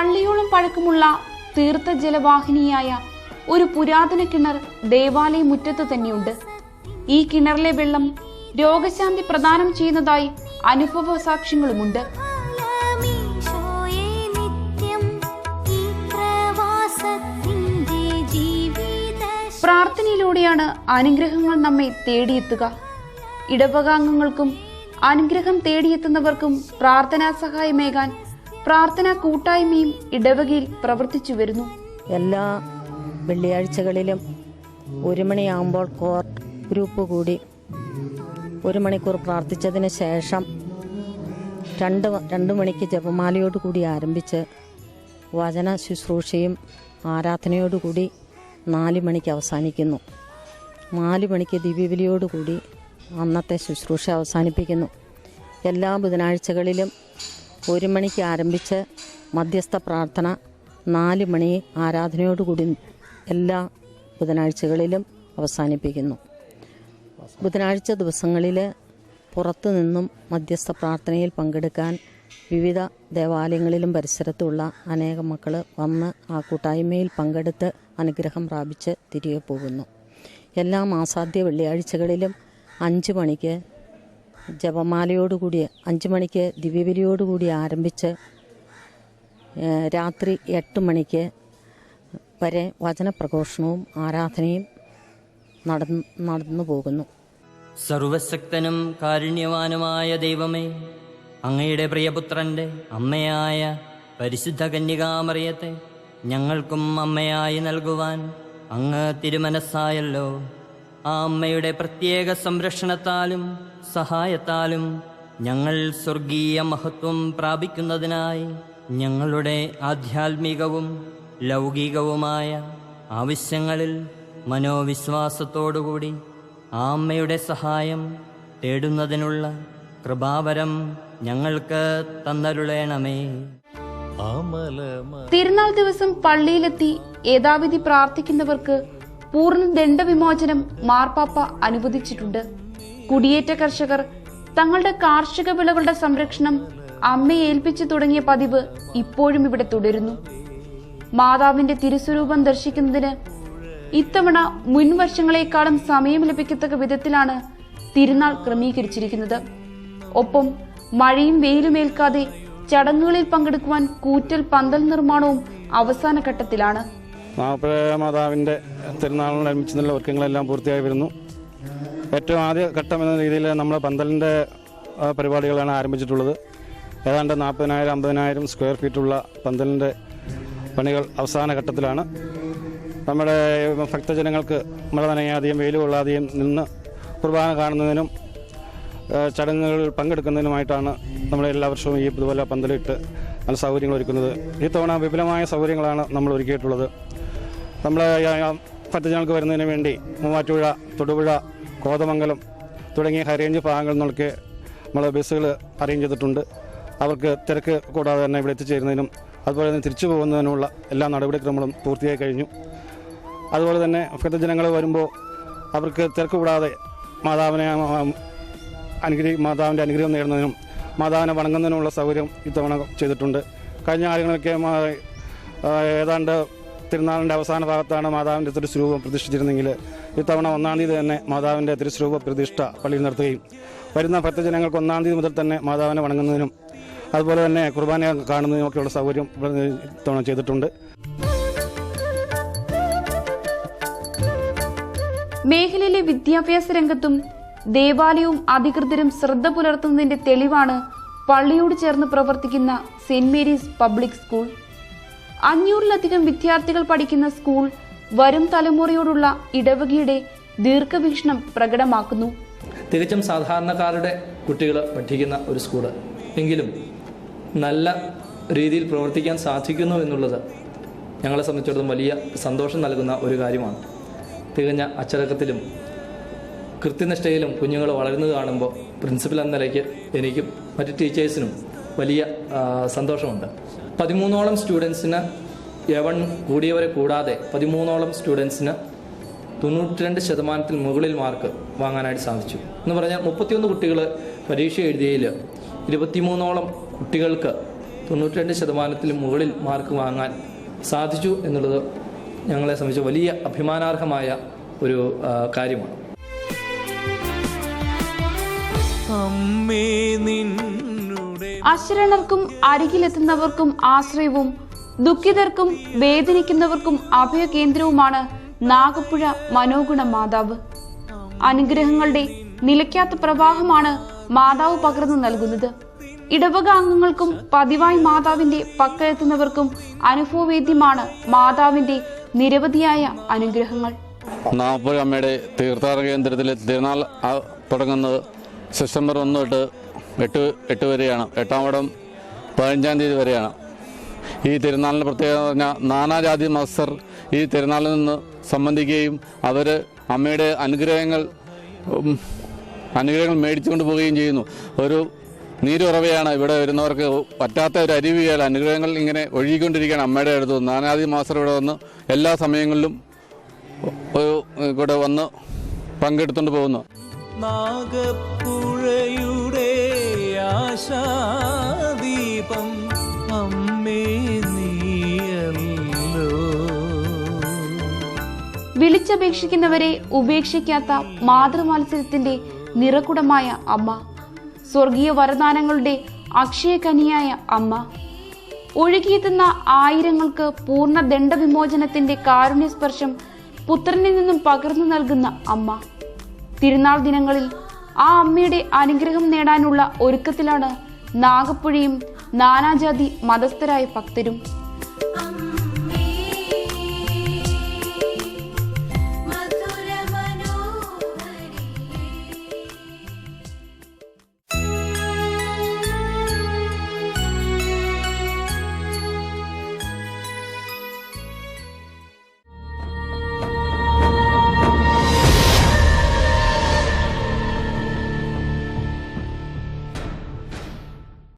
പള്ളിയോളം പഴക്കമുള്ള തീർത്ഥ ജലവാഹിനിയായ ഒരു പുരാതന കിണർ ദേവാലയ മുറ്റത്ത് തന്നെയുണ്ട്. ഈ കിണറിലെ വെള്ളം രോഗശാന്തി പ്രദാനം ചെയ്യുന്നതായി അനുഭവ സാക്ഷ്യങ്ങളുമുണ്ട്. പ്രാർത്ഥനയിലൂടെയാണ് അനുഗ്രഹങ്ങൾ നമ്മെ തേടിയെത്തുക. ഇടവകാംഗങ്ങൾക്കും അനുഗ്രഹം തേടിയെത്തുന്നവർക്കും പ്രാർത്ഥനാ സഹായമേകാൻ പ്രാർത്ഥനാ കൂട്ടായ്മയും ഇടവകയിൽ പ്രവർത്തിച്ചു വരുന്നു. എല്ലാ വെള്ളിയാഴ്ചകളിലും ഒരു മണിയാകുമ്പോൾ കോർ ഗ്രൂപ്പ് കൂടി ഒരു മണിക്കൂർ പ്രാർത്ഥിച്ചതിന് ശേഷം രണ്ട് രണ്ട് മണിക്ക് ജപമാലയോട് കൂടി ആരംഭിച്ച് വചന ശുശ്രൂഷയും ആരാധനയോടുകൂടി നാല് മണിക്ക് അവസാനിക്കുന്നു. നാല് മണിക്ക് ദിവ്യബലിയോടുകൂടി അന്നത്തെ ശുശ്രൂഷ അവസാനിപ്പിക്കുന്നു. എല്ലാ ബുധനാഴ്ചകളിലും ഒരു മണിക്ക് ആരംഭിച്ച് മധ്യസ്ഥ പ്രാർത്ഥന നാല് മണി ആരാധനയോടുകൂടി എല്ലാ ബുധനാഴ്ചകളിലും അവസാനിപ്പിക്കുന്നു. ബുധനാഴ്ച ദിവസങ്ങളിൽ പുറത്തു നിന്നും മധ്യസ്ഥ പ്രാർത്ഥനയിൽ പങ്കെടുക്കാൻ വിവിധ ദേവാലയങ്ങളിലും പരിസരത്തുള്ള അനേകം മക്കൾ വന്ന് ആ കൂട്ടായ്മയിൽ പങ്കെടുത്ത് അനുഗ്രഹം പ്രാപിച്ച് തിരികെ പോകുന്നു. എല്ലാ മാസാദ്യ വെള്ളിയാഴ്ചകളിലും അഞ്ച് മണിക്ക് ജപമാലയോടുകൂടി അഞ്ച് മണിക്ക് ദിവ്യബലിയോടുകൂടി ആരംഭിച്ച് രാത്രി എട്ട് മണിക്ക് വരെ വചനപ്രഘോഷണവും ആരാധനയും നടന്നു നടന്നു പോകുന്നു. സർവശക്തനും കാരുണ്യവാനുമായ ദൈവമേ അങ്ങയുടെ പ്രിയപുത്രന്റെ അമ്മയായ പരിശുദ്ധ കന്യകാമറിയത്തെ ഞങ്ങൾക്കും അമ്മയായി നൽകുവാൻ അങ്ങ് തിരുമനസ്സായല്ലോ. ആ അമ്മയുടെ പ്രത്യേക സംരക്ഷണത്താലും സഹായത്താലും ഞങ്ങൾ സ്വർഗീയ മഹത്വം പ്രാപിക്കുന്നതിനായി ഞങ്ങളുടെ ആധ്യാത്മികവും ലൗകികവുമായ ആവശ്യങ്ങളിൽ മനോവിശ്വാസത്തോടുകൂടി ആ അമ്മയുടെ സഹായം തേടുന്നതിനുള്ള കൃപാവരം ഞങ്ങൾക്ക് തന്നരുളേണമേ. തിരുനാൾ ദിവസം പള്ളിയിലെത്തി യഥാവിധി പ്രാർത്ഥിക്കുന്നവർക്ക് പൂർണ ദണ്ഡവിമോചനം മാർപ്പാപ്പ അനുവദിച്ചിട്ടുണ്ട്. കുടിയേറ്റ കർഷകർ തങ്ങളുടെ കാർഷിക വിളകളുടെ സംരക്ഷണം അമ്മയെ ഏൽപ്പിച്ചു തുടങ്ങിയ പതിവ് ഇപ്പോഴും ഇവിടെ തുടരുന്നു. മാതാവിന്റെ തിരുസ്വരൂപം ദർശിക്കുന്നതിന് ഇത്തവണ മുൻവർഷങ്ങളെക്കാളും സമയം ലഭിക്കത്തക്ക വിധത്തിലാണ് തിരുനാൾ ക്രമീകരിച്ചിരിക്കുന്നത്. ഒപ്പം മഴയും വെയിലും ഏൽക്കാതെ ചടങ്ങുകളിൽ പങ്കെടുക്കുവാൻ കൂറ്റൽ പന്തൽ നിർമ്മാണവും അവസാന ഘട്ടത്തിലാണ് മാപ്പഴ മാതാവിന്റെ നല്ല ഒരുക്കങ്ങളെല്ലാം പൂർത്തിയായി വരുന്നു. ഏറ്റവും ആദ്യ ഘട്ടം എന്ന രീതിയിൽ നമ്മൾ പന്തലിന്റെ പരിപാടികളാണ് ആരംഭിച്ചിട്ടുള്ളത്. ഏതാണ്ട് നാൽപ്പതിനായിരം അമ്പതിനായിരം സ്ക്വയർ ഫീറ്റുള്ള പന്തലിന്റെ പണികൾ അവസാന ഘട്ടത്തിലാണ്. നമ്മുടെ ഭക്തജനങ്ങൾക്ക് മഴ നനയാതെയും വെയിൽ കൊള്ളാതെയും നിന്ന് കുർബാന കാണുന്നതിനും ചടങ്ങുകളിൽ പങ്കെടുക്കുന്നതിനുമായിട്ടാണ് നമ്മൾ എല്ലാ വർഷവും ഈ ഇതുപോലെ പന്തലിട്ട് നല്ല സൗകര്യങ്ങൾ ഒരുക്കുന്നത്. ഈ തവണ വിപുലമായ സൗകര്യങ്ങളാണ് നമ്മൾ ഒരുക്കിയിട്ടുള്ളത്. നമ്മൾ ഭക്തജനങ്ങൾക്ക് വരുന്നതിന് വേണ്ടി മൂവാറ്റുപുഴ തൊടുപുഴ കോതമംഗലം തുടങ്ങിയ ഹൈറേഞ്ച് ഭാഗങ്ങളിൽ നിന്നൊക്കെ നമ്മൾ ബസ്സുകൾ അറേഞ്ച് ചെയ്തിട്ടുണ്ട്. അവർക്ക് തിരക്ക് കൂടാതെ തന്നെ ഇവിടെ എത്തിച്ചേരുന്നതിനും അതുപോലെ തന്നെ തിരിച്ചു പോകുന്നതിനുള്ള എല്ലാ നടപടിക്രമങ്ങളും പൂർത്തിയായി കഴിഞ്ഞു. അതുപോലെ തന്നെ ഭക്തജനങ്ങൾ വരുമ്പോൾ അവർക്ക് തിരക്ക് കൂടാതെ മാതാവിനെ അനുഗ്രഹി മാതാവിന്റെ അനുഗ്രഹം നേടുന്നതിനും മാതാവിനെ വണങ്ങുന്നതിനുമുള്ള സൗകര്യം ഇത്തവണ ചെയ്തിട്ടുണ്ട്. കഴിഞ്ഞ കാലങ്ങളിലൊക്കെ ഏതാണ്ട് തിരുനാളിന്റെ അവസാന ഭാഗത്താണ് മാതാവിന്റെ തിരുസ്വരൂപം പ്രതിഷ്ഠിച്ചിരുന്നെങ്കിൽ ഇത്തവണ ഒന്നാം തീയതി തന്നെ മാതാവിന്റെ തിരുസ്വരൂപ പ്രതിഷ്ഠ പള്ളിയിൽ നടത്തുകയും വരുന്ന ഭക്തജനങ്ങൾക്ക് ഒന്നാം തീയതി മുതൽ തന്നെ മാതാവിനെ വണങ്ങുന്നതിനും അതുപോലെ തന്നെ കുർബാന കാണുന്നതിനും ഒക്കെയുള്ള സൗകര്യം ഇത്തവണ ചെയ്തിട്ടുണ്ട്. മേഖലയിലെ വിദ്യാഭ്യാസ രംഗത്തും ദേവാലയവും അധികൃതരും ശ്രദ്ധ പുലർത്തുന്നതിന്റെ തെളിവാണ് പള്ളിയോട് ചേർന്ന് പ്രവർത്തിക്കുന്ന സെന്റ് മേരീസ് പബ്ലിക് സ്കൂൾ. അഞ്ഞൂറിലധികം വിദ്യാർത്ഥികൾ പഠിക്കുന്ന സ്കൂൾ വരും തലമുറയോടുള്ള ഇടവകയുടെ ദീർഘവീക്ഷണം പ്രകടമാക്കുന്നു. തികച്ചും സാധാരണക്കാരുടെ കുട്ടികൾ പഠിക്കുന്ന ഒരു സ്കൂൾ എങ്കിലും നല്ല രീതിയിൽ പ്രവർത്തിക്കാൻ സാധിക്കുന്നു എന്നുള്ളത് ഞങ്ങളെ സംബന്ധിച്ചിടത്തോളം വലിയ സന്തോഷം നൽകുന്ന ഒരു കാര്യമാണ്. തികഞ്ഞ അച്ചടക്കത്തിലും കൃത്യനിഷ്ഠയിലും കുഞ്ഞുങ്ങൾ വളരുന്നത് കാണുമ്പോൾ പ്രിൻസിപ്പൽ എന്ന നിലയ്ക്ക് എനിക്കും മറ്റ് ടീച്ചേഴ്സിനും വലിയ സന്തോഷമുണ്ട്. പതിമൂന്നോളം സ്റ്റുഡൻസിന് എവൺ കൂടിയവരെ കൂടാതെ പതിമൂന്നോളം സ്റ്റുഡൻസിന് തൊണ്ണൂറ്റിരണ്ട് ശതമാനത്തിൽ മുകളിൽ മാർക്ക് വാങ്ങാനായിട്ട് സാധിച്ചു. എന്ന് പറഞ്ഞാൽ മുപ്പത്തിയൊന്ന് കുട്ടികൾ പരീക്ഷ എഴുതിയതിൽ ഇരുപത്തിമൂന്നോളം കുട്ടികൾക്ക് തൊണ്ണൂറ്റിരണ്ട് ശതമാനത്തിൽ മുകളിൽ മാർക്ക് വാങ്ങാൻ സാധിച്ചു എന്നുള്ളത് ഞങ്ങളെ സംബന്ധിച്ച് വലിയ അഭിമാനാർഹമായ ഒരു കാര്യമാണ്. അശരണർക്കും അരികിലെത്തുന്നവർക്കും ആശ്രയവും ദുഃഖിതർക്കും വേദനിക്കുന്നവർക്കും അഭയകേന്ദ്രവുമാണ് നാഗപ്പുഴ മനോഗുണ മാതാവ്. അനുഗ്രഹങ്ങളുടെ നിലയ്ക്കാത്ത പ്രവാഹമാണ് മാതാവ് പകർന്നു നൽകുന്നത്. ഇടവക അംഗങ്ങൾക്കും പതിവായി മാതാവിന്റെ പക്കലെത്തുന്നവർക്കും അനുഭവവേദ്യമാണ് മാതാവിന്റെ നിരവധിയായ അനുഗ്രഹങ്ങൾ. നാഗപ്പുഴ അമ്മയുടെ തീർത്ഥാടന കേന്ദ്രത്തിലെ തിരുനാൾ തുടങ്ങുന്നത് സെപ്റ്റംബർ ഒന്ന് തൊട്ട് എട്ട് എട്ട് വരെയാണ്. എട്ടാം വടം പതിനഞ്ചാം തീയതി വരെയാണ്. ഈ തിരുനാളിന്റെ പ്രത്യേകത എന്ന് പറഞ്ഞാൽ നാനാജാതി മത്സർ ഈ തിരുനാളിൽ നിന്ന് സംബന്ധിക്കുകയും അവർ അമ്മയുടെ അനുഗ്രഹങ്ങൾ അനുഗ്രഹങ്ങൾ മേടിച്ചുകൊണ്ട് പോവുകയും ചെയ്യുന്നു. ഒരു നീരുറവയാണ് ഇവിടെ വരുന്നവർക്ക് പറ്റാത്ത ഒരു അരുവിയാൽ അനുഗ്രഹങ്ങൾ ഇങ്ങനെ ഒഴുകിക്കൊണ്ടിരിക്കുകയാണ് അമ്മയുടെ അടുത്ത് നാനാജാതി മാസ്റ്റർ ഇവിടെ വന്ന് എല്ലാ സമയങ്ങളിലും ഇവിടെ വന്ന് പങ്കെടുത്തുകൊണ്ട് പോകുന്നു. ആശാദീപം അമ്മേ വിളിച്ചപേക്ഷിക്കുന്നവരെ ഉപേക്ഷിക്കാത്ത മാതൃമത്സരത്തിന്റെ നിറകുടമായ അമ്മ സ്വർഗീയ വരദാനങ്ങളുടെ അക്ഷയകനിയായ അമ്മ ഒഴുകിയെത്തുന്ന ആയിരങ്ങൾക്ക് പൂർണ ദണ്ഡവിമോചനത്തിന്റെ കാരുണ്യസ്പർശം പുത്രനിൽ നിന്നും പകർന്നു നൽകുന്ന അമ്മ തിരുനാൾ ദിനങ്ങളിൽ ആ അമ്മയുടെ അനുഗ്രഹം നേടാനുള്ള ഒരുക്കത്തിലാണ് നാഗപ്പുഴയും നാനാജാതി മതസ്ഥരായ ഭക്തരും